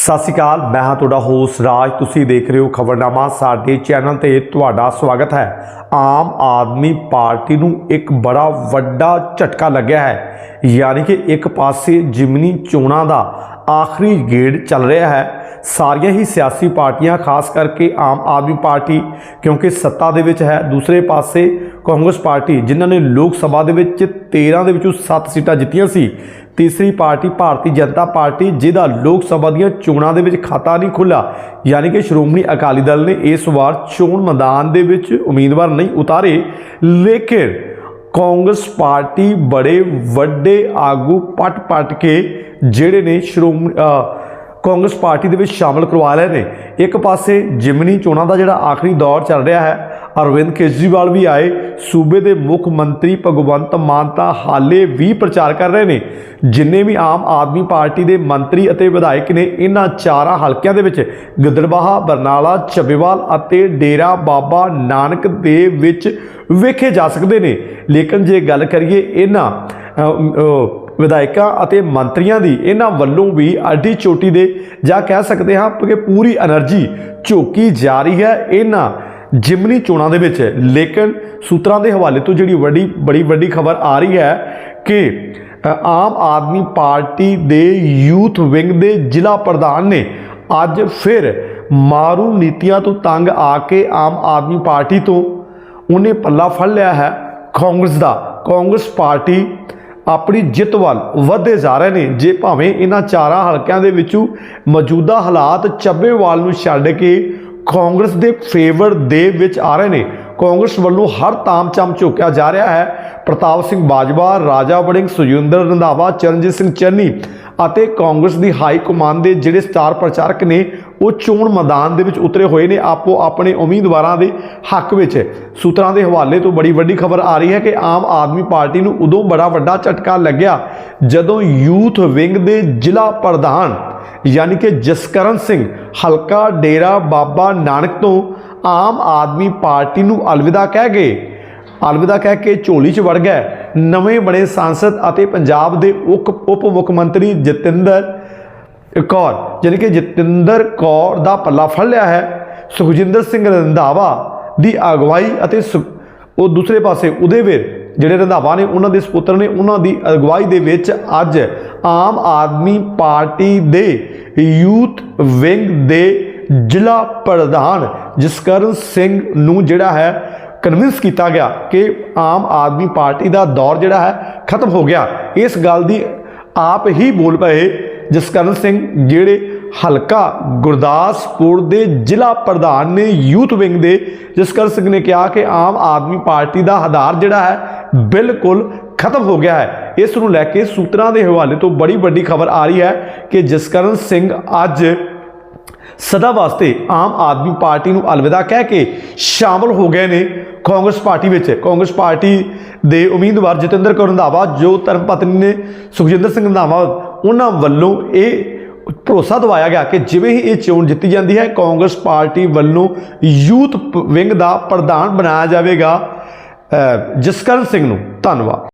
ਸਤਿ ਸ਼੍ਰੀ ਅਕਾਲ, ਮੈਂ ਹਾਂ ਤੁਹਾਡਾ ਹੋਸਟ ਰਾਜ। ਤੁਸੀਂ ਦੇਖ ਰਹੇ ਹੋ ਖਬਰਨਾਮਾ, ਸਾਡੇ ਚੈਨਲ ਤੇ ਤੁਹਾਡਾ ਸਵਾਗਤ ਹੈ। ਆਮ ਆਦਮੀ ਪਾਰਟੀ ਨੂੰ ਇੱਕ ਬੜਾ ਵੱਡਾ ਝਟਕਾ ਲੱਗਿਆ ਹੈ। ਯਾਨੀ ਕਿ ਇੱਕ ਪਾਸੇ ਜਿਮਨੀ ਚੋਣਾਂ ਦਾ ਆਖਰੀ ਗੇੜ ਚੱਲ ਰਿਹਾ ਹੈ। ਸਾਰੀਆਂ ਹੀ ਸਿਆਸੀ ਪਾਰਟੀਆਂ, ਖਾਸ ਕਰਕੇ ਆਮ ਆਦਮੀ ਪਾਰਟੀ, ਕਿਉਂਕਿ ਸੱਤਾ ਦੇ ਵਿੱਚ ਹੈ। ਦੂਸਰੇ ਪਾਸੇ ਕਾਂਗਰਸ ਪਾਰਟੀ, ਜਿਨ੍ਹਾਂ ਨੇ ਲੋਕ ਸਭਾ ਦੇ ਵਿੱਚ 13 ਦੇ ਵਿੱਚੋਂ 7 ਸੀਟਾਂ ਜਿੱਤੀਆਂ ਸੀ। ਤੀਸਰੀ ਪਾਰਟੀ ਭਾਰਤੀ ਜਨਤਾ ਪਾਰਟੀ, ਜਿਹਦਾ ਲੋਕ ਸਭਾ ਦੀਆਂ ਚੋਣਾਂ ਦੇ ਵਿੱਚ ਖਾਤਾ ਨਹੀਂ ਖੁੱਲਾ ਯਾਨੀ ਕਿ ਸ਼੍ਰੋਮਣੀ ਅਕਾਲੀ ਦਲ ਨੇ ਇਸ ਵਾਰ ਚੋਣ ਮੈਦਾਨ ਦੇ ਵਿੱਚ ਉਮੀਦਵਾਰ ਨਹੀਂ ਉਤਾਰੇ। ਲੇਕਿਨ ਕਾਂਗਰਸ ਪਾਰਟੀ ਬੜੇ ਵੱਡੇ ਆਗੂ ਪਟ-ਪਟ ਕੇ ਜਿਹੜੇ ਨੇ ਸ਼੍ਰੋਮਣੀ ਕਾਂਗਰਸ ਪਾਰਟੀ ਦੇ ਵਿੱਚ ਸ਼ਾਮਲ ਕਰਵਾ ਲਏ ਨੇ। ਇੱਕ ਪਾਸੇ ਜਿਮਨੀ ਚੋਣਾਂ ਦਾ ਜਿਹੜਾ ਆਖਰੀ ਦੌਰ ਚੱਲ ਰਿਹਾ ਹੈ ਅਰਵਿੰਦ ਕੇਜਰੀਵਾਲ ਵੀ ਆਏ। ਸੂਬੇ ਦੇ ਮੁੱਖ ਮੰਤਰੀ ਭਗਵੰਤ ਮਾਨ ਤਾਂ ਹਾਲੇ ਵੀ ਪ੍ਰਚਾਰ ਕਰ ਰਹੇ ਨੇ। ਜਿੰਨੇ ਵੀ ਆਮ ਆਦਮੀ ਪਾਰਟੀ ਦੇ ਮੰਤਰੀ ਅਤੇ ਵਿਧਾਇਕ ਨੇ ਇਹਨਾਂ ਚਾਰਾਂ ਹਲਕਿਆਂ ਦੇ ਵਿੱਚ ਗਿੱਦੜਬਾਹਾ, ਬਰਨਾਲਾ ਚੱਬੇਵਾਲ ਅਤੇ ਡੇਰਾ ਬਾਬਾ ਨਾਨਕ ਦੇ ਵਿੱਚ ਵੇਖੇ ਜਾ ਸਕਦੇ ਨੇ। ਲੇਕਿਨ ਜੇ ਗੱਲ ਕਰੀਏ ਇਹਨਾਂ ਵਿਧਾਇਕਾਂ ਅਤੇ ਮੰਤਰੀਆਂ ਦੀ ਇਹਨਾਂ ਵੱਲੋਂ ਵੀ ਅੱਡੀ ਚੋਟੀ ਦੇ ਜਾਂ ਕਹਿ ਸਕਦੇ ਹਾਂ ਕਿ ਪੂਰੀ એનર્ਜੀ ਝੋਕੀ ਜਾ ਰਹੀ ਹੈ। ਇਹਨਾਂ ਜਿਮਨੀ ਚੋਣਾਂ ਦੇ ਵਿੱਚ ਲੇਕਿਨ ਸੂਤਰਾਂ ਦੇ ਹਵਾਲੇ ਤੋਂ ਜਿਹੜੀ ਵੱਡੀ ਬੜੀ ਵੱਡੀ ਖਬਰ ਆ ਰਹੀ ਹੈ ਕਿ ਆਮ ਆਦਮੀ ਪਾਰਟੀ ਦੇ ਯੂਥ ਵਿੰਗ ਦੇ ਜ਼ਿਲ੍ਹਾ ਪ੍ਰਧਾਨ ਨੇ ਅੱਜ ਫਿਰ ਮਾਰੂ ਨੀਤੀਆਂ ਤੋਂ ਤੰਗ ਆ ਕੇ ਆਮ ਆਦਮੀ ਪਾਰਟੀ ਤੋਂ ਉਹਨੇ ਪੱਲਾ ਫੜ ਲਿਆ ਹੈ। ਕਾਂਗਰਸ ਦਾ। ਕਾਂਗਰਸ ਪਾਰਟੀ ਆਪਣੀ ਜਿੱਤ ਵੱਲ ਵਧਦੇ ਜਾ ਰਹੇ ਨੇ। ਜੇ ਭਾਵੇਂ ਇਹਨਾਂ ਚਾਰਾਂ ਹਲਕਿਆਂ ਦੇ ਵਿੱਚੋਂ ਮੌਜੂਦਾ ਹਾਲਾਤ ਚੱਬੇਵਾਲ ਨੂੰ ਛੱਡ ਕੇ ਕਾਂਗਰਸ ਦੇ ਫੇਵਰ ਦੇ ਵਿੱਚ ਆ ਰਹੇ ਨੇ। ਕਾਂਗਰਸ ਵੱਲੋਂ ਹਰ ਤਾਮਚਾਮ ਝੋਕਿਆ ਜਾ ਰਿਹਾ ਹੈ। ਪ੍ਰਤਾਪ ਸਿੰਘ ਬਾਜਵਾ, ਰਾਜਾ ਵੜਿੰਗ ਸੁਜਿੰਦਰ ਰੰਧਾਵਾ, ਚਰਨਜੀਤ ਸਿੰਘ ਚੰਨੀ ਅਤੇ ਕਾਂਗਰਸ ਦੀ ਹਾਈ ਕਮਾਨ ਦੇ ਜਿਹੜੇ ਸਟਾਰ ਪ੍ਰਚਾਰਕ ਨੇ, ਉਹ ਚੋਣ ਮੈਦਾਨ ਦੇ ਵਿੱਚ ਉਤਰੇ ਹੋਏ ਨੇ ਆਪੋ ਆਪਣੇ ਉਮੀਦਵਾਰਾਂ ਦੇ ਹੱਕ ਵਿੱਚ। ਸੂਤਰਾਂ ਦੇ ਹਵਾਲੇ ਤੋਂ ਬੜੀ ਵੱਡੀ ਖਬਰ ਆ ਰਹੀ ਹੈ ਕਿ ਆਮ ਆਦਮੀ ਪਾਰਟੀ ਨੂੰ ਉਦੋਂ ਬੜਾ ਵੱਡਾ ਝਟਕਾ ਲੱਗਿਆ ਜਦੋਂ ਯੂਥ ਵਿੰਗ ਦੇ ਜ਼ਿਲ੍ਹਾ ਪ੍ਰਧਾਨ ਯਾਨੀ ਕਿ ਜਸਕਰਨ ਸਿੰਘ, ਹਲਕਾ ਡੇਰਾ ਬਾਬਾ ਨਾਨਕ ਤੋਂ ਆਮ ਆਦਮੀ ਪਾਰਟੀ ਨੂੰ ਅਲਵਿਦਾ ਕਹਿ ਗਏ ਅਲਵਿਦਾ ਕਹਿ ਕੇ ਝੋਲੀ 'ਚ ਵੜ ਗਏ। ਨਵੇਂ ਬਣੇ ਸੰਸਦ ਅਤੇ ਪੰਜਾਬ ਦੇ ਉਪ ਉਪ ਮੁੱਖ ਮੰਤਰੀ ਜਤਿੰਦਰ ਕੌਰ ਜਾਣੀ ਕਿ ਜਤਿੰਦਰ ਕੌਰ ਦਾ ਪੱਲਾ ਫੜ ਲਿਆ ਹੈ। ਸੁਖਜਿੰਦਰ ਸਿੰਘ ਰੰਧਾਵਾ ਦੀ ਅਗਵਾਈ ਅਤੇ ਸੁ- ਉਹ ਦੂਸਰੇ ਪਾਸੇ ਉਦੇਵੀਰ, ਜਿਹੜੇ ਰੰਧਾਵਾ ਨੇ, ਉਹਨਾਂ ਦੇ ਸੁਪੁੱਤਰ ਨੇ, ਉਹਨਾਂ ਦੀ ਅਗਵਾਈ ਦੇ ਵਿੱਚ ਅੱਜ ਆਮ ਆਦਮੀ ਪਾਰਟੀ ਦੇ ਯੂਥ ਵਿੰਗ ਦੇ ਜ਼ਿਲ੍ਹਾ ਪ੍ਰਧਾਨ ਜਸਕਰਨ ਸਿੰਘ ਨੂੰ ਜਿਹੜਾ ਹੈ ਕਨਵਿੰਸ ਕੀਤਾ ਗਿਆ ਕਿ ਆਮ ਆਦਮੀ ਪਾਰਟੀ ਦਾ ਦੌਰ ਜਿਹੜਾ ਹੈ ਖਤਮ ਹੋ ਗਿਆ। ਇਸ ਗੱਲ ਦੀ ਆਪ ਹੀ ਬੋਲ ਪਏ ਜਸਕਰਨ ਸਿੰਘ, ਜਿਹੜੇ ਹਲਕਾ ਗੁਰਦਾਸਪੁਰ ਦੇ ਜ਼ਿਲ੍ਹਾ ਪ੍ਰਧਾਨ ਨੇ ਯੂਥ ਵਿੰਗ ਦੇ। ਜਸਕਰਨ ਸਿੰਘ ਨੇ ਕਿਹਾ ਕਿ ਆਮ ਆਦਮੀ ਪਾਰਟੀ ਦਾ ਆਧਾਰ ਜਿਹੜਾ ਹੈ ਬਿਲਕੁਲ ਖਤਮ ਹੋ ਗਿਆ ਹੈ। ਇਸ ਨੂੰ ਲੈ ਕੇ ਸੂਤਰਾਂ ਦੇ ਹਵਾਲੇ ਤੋਂ ਬੜੀ ਵੱਡੀ ਖਬਰ ਆ ਰਹੀ ਹੈ ਕਿ ਜਸਕਰਨ ਸਿੰਘ ਅੱਜ ਸਦਾ ਵਾਸਤੇ ਆਮ ਆਦਮੀ ਪਾਰਟੀ ਨੂੰ ਅਲਵਿਦਾ ਕਹਿ ਕੇ ਸ਼ਾਮਲ ਹੋ ਗਏ ਨੇ ਕਾਂਗਰਸ ਪਾਰਟੀ ਵਿੱਚ। ਕਾਂਗਰਸ ਪਾਰਟੀ ਦੇ ਉਮੀਦਵਾਰ ਜਤਿੰਦਰ ਕੌਰ ਰੰਧਾਵਾ, ਜੋ ਧਰਮ ਪਤਨੀ ਨੇ ਸੁਖਜਿੰਦਰ ਸਿੰਘ ਰੰਧਾਵਾ ਉਹਨਾਂ ਵੱਲੋਂ ਇਹ ਭਰੋਸਾ ਦਵਾਇਆ ਗਿਆ ਕਿ ਜਿਵੇਂ ਹੀ ਇਹ ਚੋਣ ਜਿੱਤੀ ਜਾਂਦੀ ਹੈ, ਕਾਂਗਰਸ ਪਾਰਟੀ ਵੱਲੋਂ ਯੂਥ ਵਿੰਗ ਦਾ ਪ੍ਰਧਾਨ ਬਣਾਇਆ ਜਾਵੇਗਾ। ਜਸਕਰਨ ਸਿੰਘ ਨੂੰ ਧੰਨਵਾਦ।